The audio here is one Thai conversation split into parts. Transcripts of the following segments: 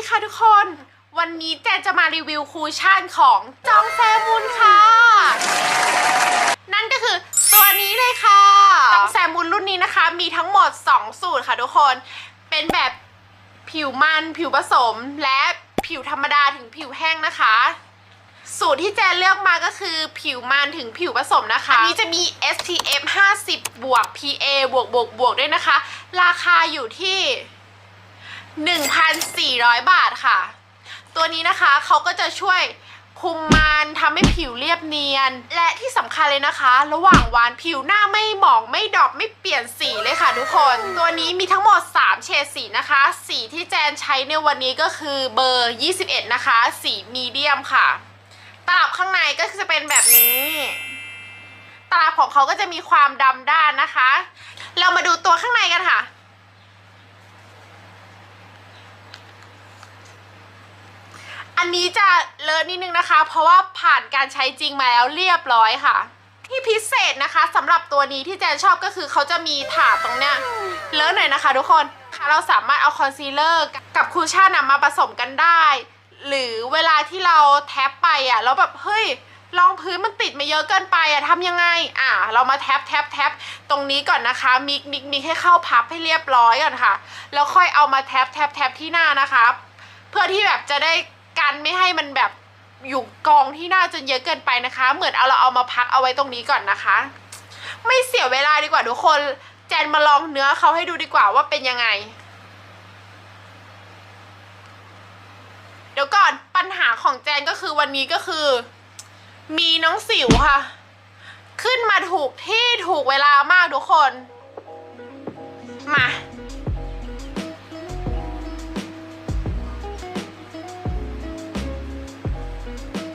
ดีค่ะทุกคน วันนี้แจนจะมารีวิวคูชั่นของจองแซมุนค่ะ นั่นก็คือตัวนี้เลยค่ะจองแซมุนรุ่นนี้นะคะ มีทั้งหมด 2 สูตรค่ะทุกคน เป็นแบบผิวมันผิวผสมและผิวธรรมดาถึงผิวแห้งนะคะ สูตรที่แจนเลือกมาก็คือผิวมันถึงผิวผสมนะคะ อันนี้จะมี SPF 50 บวก PA บวกบวกบวกด้วยนะคะ ราคาอยู่ที่ 1,400 บาทค่ะ ตัวนี้นะคะเขาก็จะช่วยคุมมันทำให้ผิวเรียบเนียน และที่สำคัญเลยนะคะ ระหว่างวันผิวหน้าไม่หมองไม่ดรอปไม่เปลี่ยนสีเลยค่ะทุกคน ตัวนี้มีทั้งหมด 3 เฉดสีนะคะ สีที่แจนใช้ในวันนี้ก็คือเบอร์ 21 นะคะ สีมีเดียมค่ะ ตลับข้างในก็จะเป็นแบบนี้ ตลับของเขาก็จะมีความดำด้านนะคะ เรามาดูตัวข้างในกันค่ะ อันนี้จะเลอะนิดนึงนะคะ เพราะว่าผ่านการใช้จริงมาแล้วเรียบร้อยค่ะ ที่พิเศษนะคะสำหรับตัวนี้ที่แจนชอบก็คือเขาจะมีถาดตรงเนี้ยเลอะหน่อยนะคะทุกคนค่ะเราสามารถเอาคอนซีลเลอร์กับคูชั่นมาผสมกันได้ หรือเวลาที่เราแท็บไปอะแล้วแบบเฮ้ยรองพื้นมันติดมาเยอะเกินไปอะทำยังไง อะ เรามาแท็บแท็บแท็บตรงนี้ก่อนนะคะ มิกมิกมิกให้เข้าพับให้เรียบร้อยก่อนค่ะ แล้วค่อยเอามาแท็บแท็บแท็บที่หน้านะคะ เพื่อที่แบบจะได้ กันไม่ให้มันแบบอยู่กองที่หน้าจนเยอะเกินไปนะคะ เหมือนเอาเราเอามาพักเอาไว้ตรงนี้ก่อนนะคะ ไม่เสียเวลาดีกว่าทุกคน แจนมาลองเนื้อเขาให้ดูดีกว่าว่าเป็นยังไง เดี๋ยวก่อนปัญหาของแจนก็คือวันนี้ก็คือ มีน้องสิวค่ะ ขึ้นมาถูกที่ถูกเวลามากทุกคน มา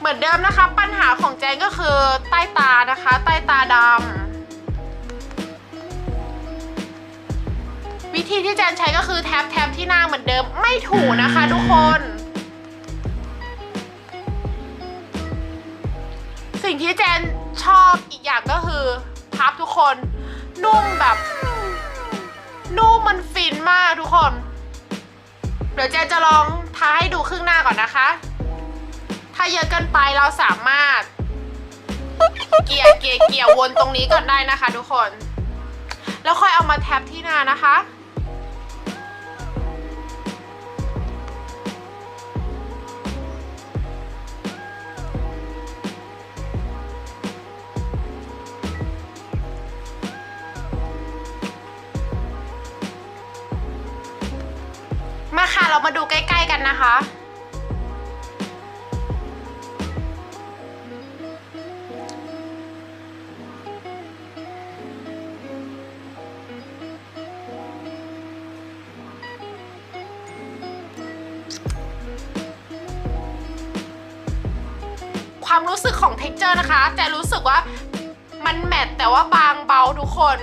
เหมือนเดิมนะคะ ปัญหาของแจนก็คือใต้ตานะคะ ใต้ตาดำวิธีที่แจนใช้ก็คือแท็บแท็บที่หน้าเหมือนเดิมไม่ถูนะคะทุกคน สิ่งที่แจนชอบอีกอย่างก็คือพับทุกคนนุ่มแบบนุ่มมันฟินมากทุกคน เดี๋ยวแจนจะลองทาให้ดูครึ่งหน้าก่อนนะคะ ถ้าเยอะเกินไปเราสามารถ เกี่ยเกี่ยเกี่ยวนตรงนี้ก่อนได้นะคะ ทุกคน แล้วค่อยเอามาแท็บที่หน้านะคะ มาค่ะเรามาดูใกล้ ๆ กันนะคะ ความรู้สึกของ t e x t อร์นะคะจะรู้สึกว่ามันแมตแต่ว่าบางเบาทุกคน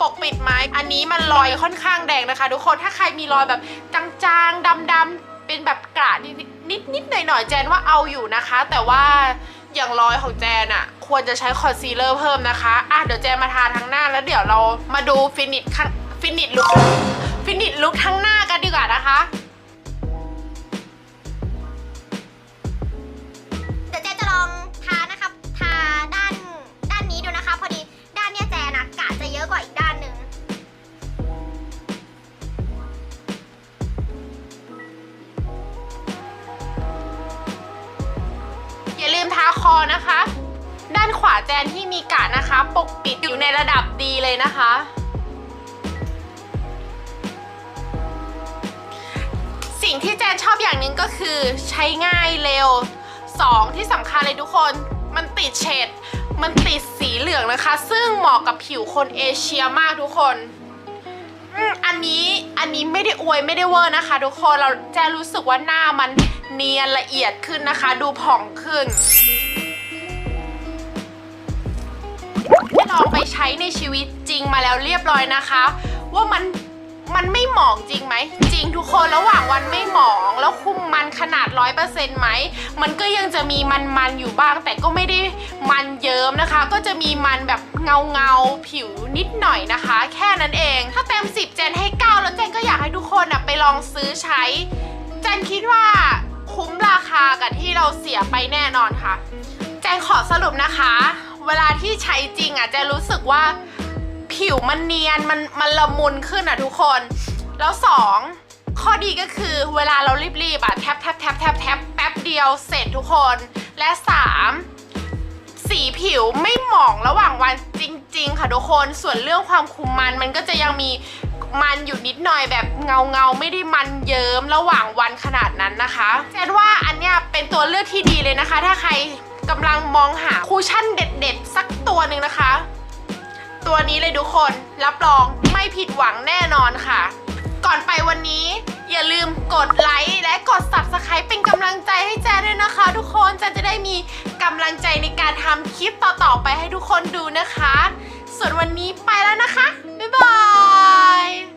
ปกปิดไหมอันนี้มันรอยค่อนข้างแดงนะคะ ทุกคนถ้าใครมีรอยแบบจางๆดำๆเป็นแบบกระนิดนิดนิดหน่อยหน่อยๆแจนว่าเอาอยู่นะคะ แต่ว่าอย่างรอยของแจนอะควรจะใช้คอนซีลเลอร์เพิ่มนะคะอะเดี๋ยวแจนมาทาทั้งหน้าแล้วเดี๋ยวเรามาดูฟินิชข้างฟินิชลุคฟินิช นะคะ ด้านขวาแจนที่มีกาดนะคะ ปกปิดอยู่ในระดับดีเลยนะคะ สิ่งที่แจนชอบอย่างหนึ่งก็คือใช้ง่ายเร็ว 2 ที่สำคัญเลยทุกคนมันติดเฉดมันติดสีเหลืองนะคะ ซึ่งเหมาะกับผิวคนเอเชียมากทุกคนอันนี้อันนี้ไม่ได้อวยไม่ได้เวอร์นะคะ ทุกคนเราแจนรู้สึกว่าหน้ามันเนียนละเอียดขึ้นนะคะ ดูผ่องขึ้น ได้ลองไปใช้ในชีวิตจริงมาแล้วเรียบร้อยนะคะ ว่ามันมันไม่หมองจริงไหม จริงทุกคนระหว่างวันไม่หมองแล้วคุมมันขนาดร้อยเปอร์เซ็นต์ไหม มันก็ยังจะมีมันมันอยู่บ้าง แต่ก็ไม่ได้มันเยิ้มนะคะ ก็จะมีมันแบบเงาเงาผิวนิดหน่อยนะคะ แค่นั้นเอง ถ้าเต็ม10เจนให้9แล้วเจนก็อยากให้ทุกคนนะไปลองซื้อใช้แจนคิดว่าคุ้มราคากับที่เราเสียไปแน่นอนค่ะ แจนขอสรุปนะคะ เวลาที่ใช้จริงอะจนรู้สึกว่าผิวมันเนียนมันมันละมุนขึ้นอะทุกคน แล้วสองข้อดีก็คือเวลาเรารีบๆอะแทบแทบแทบแทบแทบแป๊บเดียวเสร็จทุกคน และสามสีผิวไม่หมองระหว่างวันจริง ๆ ค่ะทุกคนส่วนเรื่องความคุมมันมันก็จะยังมีมันอยู่นิดหน่อยแบบเงาเงาไม่ได้มันเยิ้มระหว่างวันขนาดนั้นนะคะแจนว่าอันเนี้ยเป็นตัวเลือกที่ดีเลยนะคะ ถ้าใคร กำลังมองหาคูชั่นเด็ดๆ สักตัวหนึ่งนะคะ ตัวนี้เลยทุกคนรับรองไม่ผิดหวังแน่นอนค่ะ ก่อนไปวันนี้อย่าลืมกดไลค์และกด subscribe เป็นกำลังใจให้แจด้วยนะคะ ทุกคนแจจะได้มีกำลังใจในการทำคลิปต่อๆไปให้ทุกคนดูนะคะ ส่วนวันนี้ไปแล้วนะคะ บ๊ายบาย